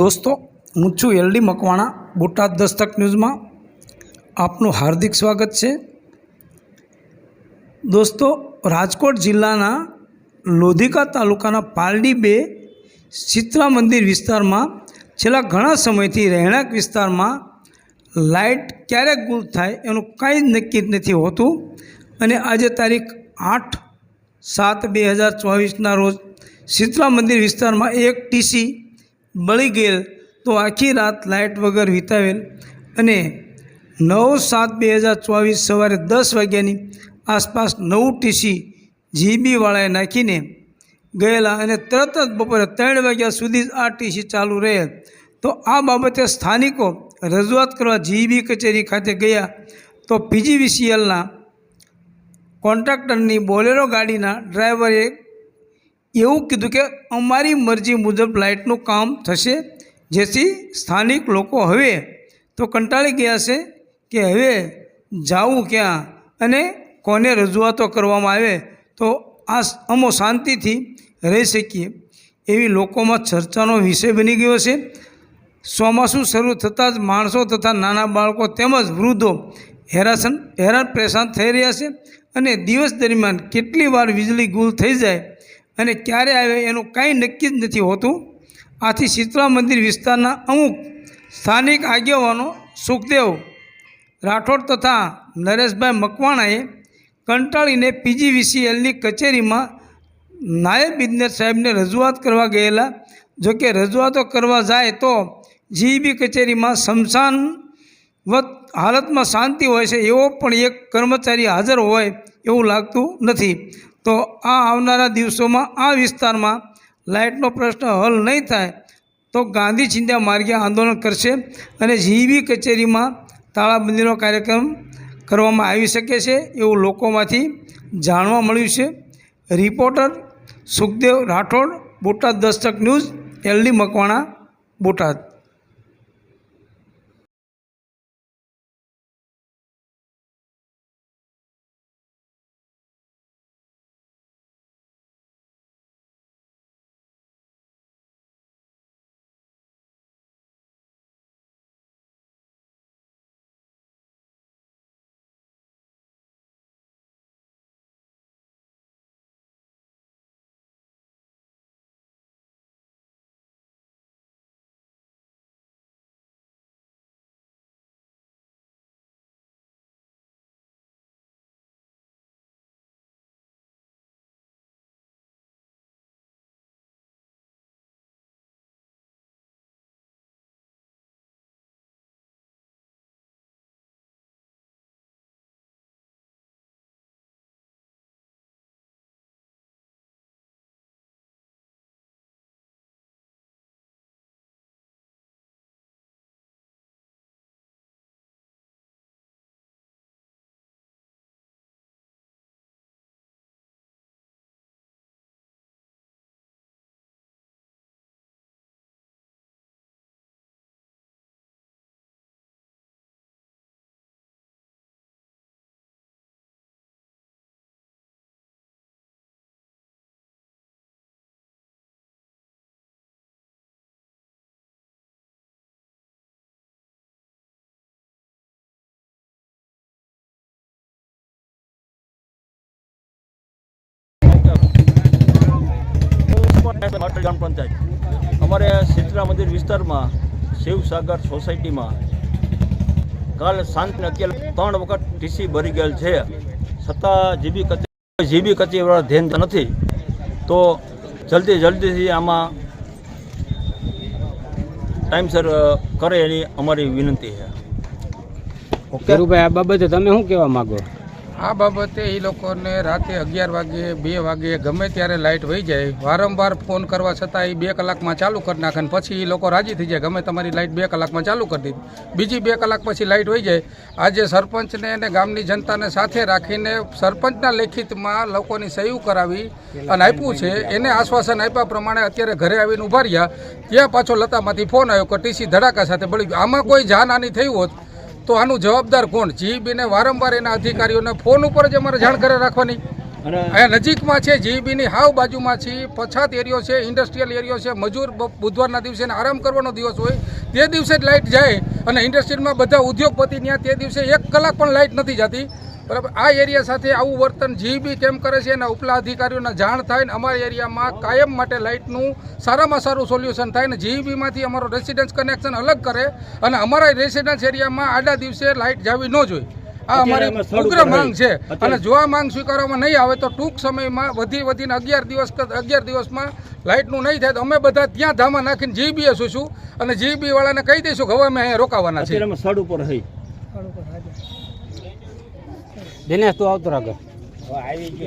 દોસ્તો, હું છું એલડી મકવાણા, બોટાદ દસ્તક ન્યૂઝમાં. આપનું હાર્દિક સ્વાગત છે. દોસ્તો, રાજકોટ જિલ્લાના લોધિકા તાલુકાના પાલડી બે ચિત્રા મંદિર વિસ્તારમાં છેલ્લા ઘણા સમયથી રહેણાંક વિસ્તારમાં લાઇટ ક્યારે ગુલ થાય એનું કાંઈ જ નક્કી નથી હોતું. અને આજે તારીખ આઠ સાત બે હજાર ચોવીસના રોજ શીતળા મંદિર વિસ્તારમાં એક ટીસી બળી ગયેલ તો આખી રાત લાઇટ વગર વિતાવેલ અને નવ સાત બે હજાર ચોવીસ સવારે દસ વાગ્યાની આસપાસ નવું ટીસી જીબીવાળાએ નાખીને ગયેલા અને તરત જ બપોરે ત્રણ વાગ્યા સુધી આ ટીસી ચાલુ રહે તો આ બાબતે સ્થાનિકો રજૂઆત કરવા જીબી કચેરી ખાતે ગયા તો પીજીવીસીએલના કોન્ટ્રાક્ટરની બોલેરો ગાડીના ડ્રાઈવરે એવું કીધું કે અમારી મરજી મુજબ લાઇટનું કામ થશે. જેથી સ્થાનિક લોકો હવે તો કંટાળી ગયા છે કે હવે જાવું ક્યાં અને કોને રજૂઆતો કરવામાં આવે તો આ અમો શાંતિથી રહી શકીએ. એવી લોકોમાં ચર્ચાનો વિષય બની ગયો છે ચોમાસું શરૂ થતાં જ માણસો તથા નાના બાળકો તેમજ વૃદ્ધો હેરાસન, હેરાન પરેશાન થઈ રહ્યા છે અને દિવસ દરમિયાન કેટલી વાર વીજળી ગુલ થઈ જાય અને ક્યારે આવે એનું કાંઈ નક્કી જ નથી હોતું. આથી શીતળા મંદિર વિસ્તારના અમુક સ્થાનિક આગેવાનો સુખદેવ રાઠોડ તથા નરેશભાઈ મકવાણાએ કંટાળીને પીજીવીસીએલની કચેરીમાં નાયબ ઇજનેર સાહેબને રજૂઆત કરવા ગયેલા. જોકે રજૂઆતો કરવા જાય તો જીઈબી કચેરીમાં શમશાન વત હાલતમાં શાંતિ હોય છે એવો પણ એક કર્મચારી હાજર હોય એવું લાગતું નથી. તો આ આવનારા દિવસોમાં આ વિસ્તારમાં લાઇટનો પ્રશ્ન હલ નહીં થાય તો ગાંધી ચિંતા માર્ગે આંદોલન કરશે અને જીવી કચેરીમાં તાળાબંધીનો કાર્યક્રમ કરવામાં આવી શકે છે એવું લોકોમાંથી જાણવા મળ્યું છે. Reporter Sukhdev Rathod, Botad Dastak news, LD Makwana, Botad. માત્ર ગ્રામ પંચાયત. અમારે સિત્રા મંદિર વિસ્તારમાં શિવસાગર સોસાયટીમાં કાલ સાંજને અત્યારે ત્રણ વખત ટીસી ભરી ગયેલ છે. છતાં જીબી કચેરી જીબી કચેરીવાળા ધ્યાન નથી. તો જલ્દી જલ્દીથી આમાં ટાઈમસર કરે એની અમારી વિનંતી છે. ઓકે. ધીરુભાઈ આ બાબતે તમે શું કહેવા માંગો? આ બાબતે એ લોકોને રાતે અગિયાર વાગે, બે વાગે ગમે ત્યારે લાઇટ વહી જાય. વારંવાર ફોન કરવા છતાં એ બે કલાકમાં ચાલુ કરી નાખે પછી એ લોકો રાજી થઈ જાય. ગમે તમારી લાઇટ બે કલાકમાં ચાલુ કરી દીધી બીજી બે કલાક પછી લાઇટ વહી જાય. આજે સરપંચને અને ગામની જનતાને સાથે રાખીને સરપંચના લેખિતમાં લોકોની સહી કરાવી અને આપ્યું છે. એને આશ્વાસન આપ્યા પ્રમાણે અત્યારે ઘરે આવીને ઊભા રહ્યા. ત્યાં પાછો લતામાંથી ફોન આવ્યો કે ટીસી ધડાકા સાથે બળી આમાં કોઈ જાનહાની થઈ હોત તો આનું જવાબદાર કોણ? જીબીને વારંવાર એના અધિકારીઓને ફોન ઉપર જ અમારે જાણ કરે રાખવાની અહીંયા નજીકમાં છે જીબીની હાવ બાજુમાં છે પછાત એરિયો છે ઇન્ડસ્ટ્રીયલ એરિયો છે મજૂર બુધવારના દિવસે આરામ કરવાનો દિવસ હોય તે દિવસે જ લાઇટ જાય અને ઇન્ડસ્ટ્રીમાં બધા ઉદ્યોગપતિ ત્યાં તે દિવસે એક કલાક પણ લાઇટ નથી જતી. બરાબર? આ એરિયા સાથે આવું વર્તન જીબી કેમ કરે છે એના ઉપલા અધિકારીઓને જાણ થાય ને અમારા એરિયામાં કાયમ માટે લાઇટનું સારામાં સારું સોલ્યુશન થાય ને જીબીમાંથી અમારો રેસિડન્સ કનેક્શન અલગ કરે અને અમારા રેસિડન્સ એરિયામાં આડા દિવસે લાઇટ જાવી ન જોઈએ. આ અમારી અમે ઉગ્ર માંગ છે. અને જો આ માંગ સ્વીકારવામાં નહીં આવે તો ટૂંક સમયમાં વધી વધીને અગિયાર દિવસ અગિયાર દિવસમાં લાઇટનું નહીં થાય તો અમે બધા ત્યાં ધામા નાખીને જીબીએ સુશું અને જીબી વાળાને કહી દઈશું કે હવે અમે અહીંયા રોકાવાના છે સ્થળ ઉપર હઈ દિનેશ તું આવતો રાખ.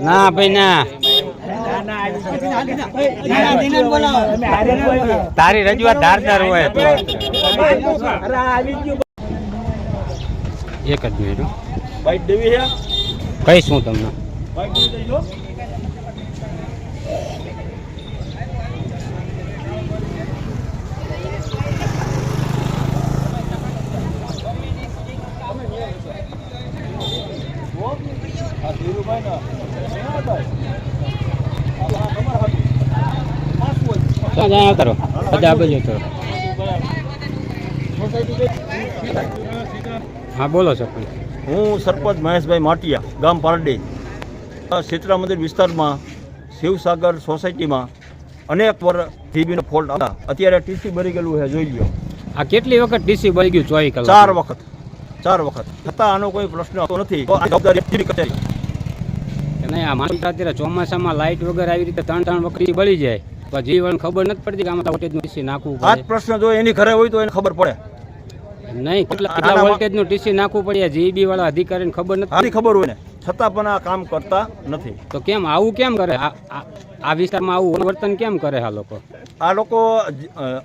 ના ભાઈ ના. તારી રજૂઆત ધારદાર હોય તો. એક જ મિનિટ કહીશ હું તમને બાઈક દેવી દઈ લો આ ધીરુભાઈ ના ક્યાં જાય આવતા રહો. બધા આ બાજુ આવતા હા બોલો સરપંચ. હું સરપંચ મહેશભાઈ માટિયા ગામ પારડી. શીતળા મંદિર વિસ્તારમાં શિવસાગર સોસાયટીમાં અનેક વર જીબીનો ફોલ્ટ હતા અત્યારે ટીસી ભરી ગયેલું છે જોઈ લ્યો. આ કેટલી વખત ટીસી ભરી ગયું ચોવી કલાક? ચાર વખત. ચાર વખત. છતાં આનો કોઈ પ્રશ્ન હતો નથી. જવાબદારી નહીં આ માનતા અત્યારે ચોમાસામાં લાઇટ વગર આવી રીતે ત્રણ ત્રણ વખત બળી જાય. તો જીવ ખબર નથી પડતી કે આમાં વોલ્ટેજનું ટીસી નાખવું આ જ પડે. પ્રશ્ન જો એની ઘરે હોય તો એને ખબર પડે. નહીં કેટલા કેટલા આનામાં- વોલ્ટેજનું ટીસી નાખવું પડે જીબી વાળા અધિકારીને ખબર નથી આની ખબર હોય ને છતાં પણ આ કામ કરતા નથી. તો કેમ આવું કેમ કરે? આ આ- આ વિસ્તારમાં આવું વર્તન કેમ કરે આ લોકો? આ લોકો જ- અ,